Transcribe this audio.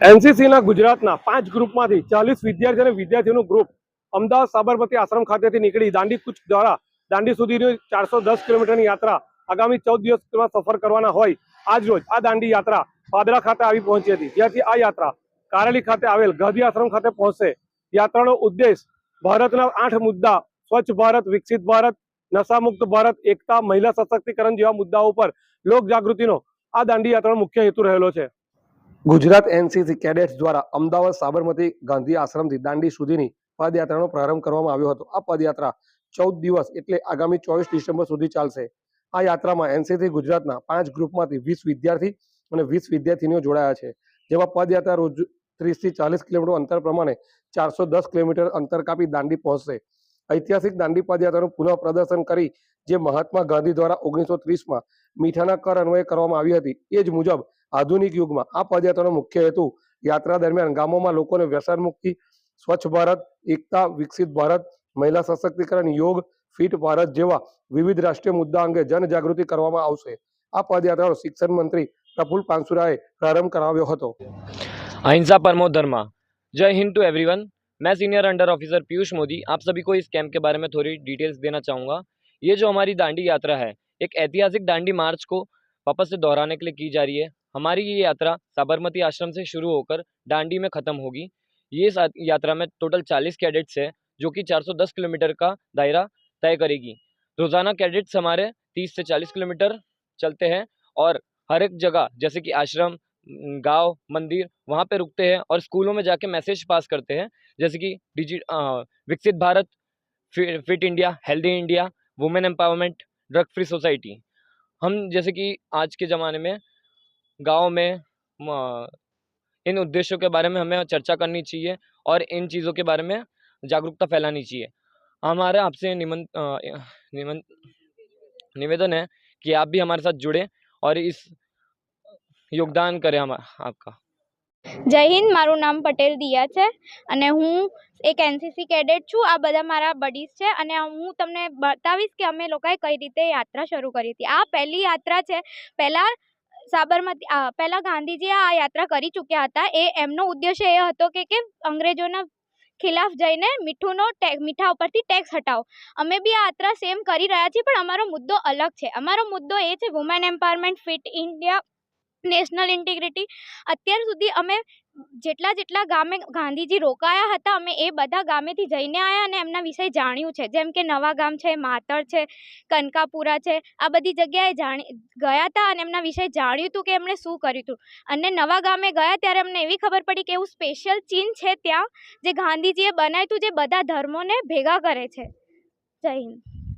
એનસીસીના ગુજરાતના પાંચ ગ્રુપમાંથી ચાલીસ વિદ્યાર્થી અને વિદ્યાર્થીઓનું ગ્રુપ અમદાવાદ સાબરમતી આશ્રમ ખાતેથી નીકળી દાંડી કૂચ દ્વારા દાંડી સુધીની ચારસો દસ કિલોમીટરની યાત્રા આગામી ચૌદ દિવસમાં સફર કરવાના હોય આજ રોજ આ દાંડી યાત્રા પાદરા ખાતે આવી પહોંચી હતી. જ્યાંથી આ યાત્રા કારેલી ખાતે આવેલ ગાંધી આશ્રમ ખાતે પહોંચશે. યાત્રાનો ઉદ્દેશ ભારતના આઠ મુદ્દા સ્વચ્છ ભારત, વિકસિત ભારત, નશામુક્ત ભારત, એકતા, મહિલા સશક્તિકરણ જેવા મુદ્દાઓ ઉપર લોક જાગૃતિનો આ દાંડી યાત્રાનો મુખ્ય હેતુ રહેલો છે. ગુજરાત એનસીસી કેડેટ્સ દ્વારા અમદાવાદ સાબરમતી ગાંધી આશ્રમથી દાંડી સુધીની પદયાત્રાનો પ્રારંભ કરવામાં આવ્યો હતો. આ પદયાત્રા ચૌદ દિવસ એટલે આગામી ચોવીસ ડિસેમ્બર સુધી ચાલશે. આ યાત્રામાં એનસીસી ગુજરાતના પાંચ ગ્રુપમાંથી વીસ વિદ્યાર્થી અને વીસ વિદ્યાર્થીનીઓ જોડાયા છે. જેમાં પદયાત્રા રોજ ત્રીસથી ચાલીસ કિલોમીટર અંતર પ્રમાણે ચારસો દસ કિલોમીટર અંતર કાપી દાંડી પહોંચશે. ઐતિહાસિક દાંડી પદયાત્રાનું પુનઃ પ્રદર્શન કરી જે મહાત્મા ગાંધી દ્વારા ઓગણીસો ત્રીસમાં મીઠાના કર અન્વયે કરવામાં આવી હતી. એ જ મુજબ આધુનિક યુગમાં આ પદયાત્રાનો મુખ્ય હેતુ યાત્રા દરમિયાન ગામોમાં લોકોને વ્યસન મુક્તિ સ્વચ્છ ભારત એકતા વિકસિત ભારત મહિલા સશક્તિકરણ યોગ ફિટ ભારત જેવા વિવિધ રાષ્ટ્રીય મુદ્દા અંગે જનજાગૃતિ કરવામાં આવશે આ પદયાત્રાનો શિક્ષણ મંત્રી પ્રફુલ પાનસુરાએ પ્રારંભ કરાવ્યો હતો अहिंसा परमो धर्मा जय हिंद टू एवरीवन मैं senior under officer Piyush Modi आप सभी को इस कैंप के बारे में थोड़ी डिटेल्स देना चाहूँगा ये जो हमारी दांडी यात्रा है एक ऐतिहासिक दांडी मार्च को वापस से दोहराने के लिए की जा रही है हमारी ये यात्रा साबरमती आश्रम से शुरू होकर डांडी में ख़त्म होगी। ये यात्रा में टोटल 40 कैडेट्स है, जो कि 410 किलोमीटर का दायरा तय करेगी। रोज़ाना कैडेट्स हमारे 30 से 40 किलोमीटर चलते हैं और हर एक जगह, जैसे कि आश्रम गाँव, मंदिर, वहाँ पे रुकते हैं और स्कूलों में जाके मैसेज पास करते हैं, जैसे कि डिजि विकसित Bharat fit India, healthy India, women empowerment, drug free society. हम, जैसे कि आज के ज़माने में गांव में म, इन उद्देश्यों के बारे में हमें चर्चा करनी चाहिए और इन चीज़ों के बारे में जागरूकता फैलानी चाहिए हमारा आपसे निमन अ, निमन निवेदन है कि आप भी हमारे साथ जुड़ें और इस યોગદાન કરે આમાં આપકા જય હિન્દ મારું નામ પટેલ દિયા છે અને હું એક એનસીસી કેડેટ છું આ બધા મારા બડીઝ છે અને હું તમને બતાવીશ કે અમે લોકોએ કઈ રીતે યાત્રા શરૂ કરી હતી આ પહેલી યાત્રા છે પહેલાં સાબરમતી પહેલાં ગાંધીજી આ યાત્રા કરી ચૂક્યા હતા. એ એમનો ઉદ્દેશ્ય એ હતો કે કે અંગ્રેજોના ખિલાફ જઈને મીઠુંનો મીઠા ઉપરથી ટેક્સ હટાવો. અમે બી આ યાત્રા સેમ કરી રહ્યા છીએ, પણ અમારો મુદ્દો અલગ છે. અમારો મુદ્દો એ છે women empowerment fit India national integrity અત્યાર સુધી અમે જેટલા જેટલા ગામે ગાંધીજી રોકાયા હતા, અમે એ બધા ગામેથી જઈને આવ્યા અને એમના વિશે જાણ્યું છે. જેમ કે નવા ગામ છે, માતર છે, કનકાપુરા છે, આ બધી જગ્યાએ જાણી, ગયા હતા અને એમના વિશે જાણ્યું હતું કે એમણે શું કર્યું હતું. અને નવા ગામે ગયા ત્યારે અમને એવી ખબર પડી કે એવું સ્પેશિયલ ચીન છે ત્યાં, જે ગાંધીજીએ બનાવ્યું હતું, જે બધા ધર્મોને ભેગા કરે છે. જય હિન્દ.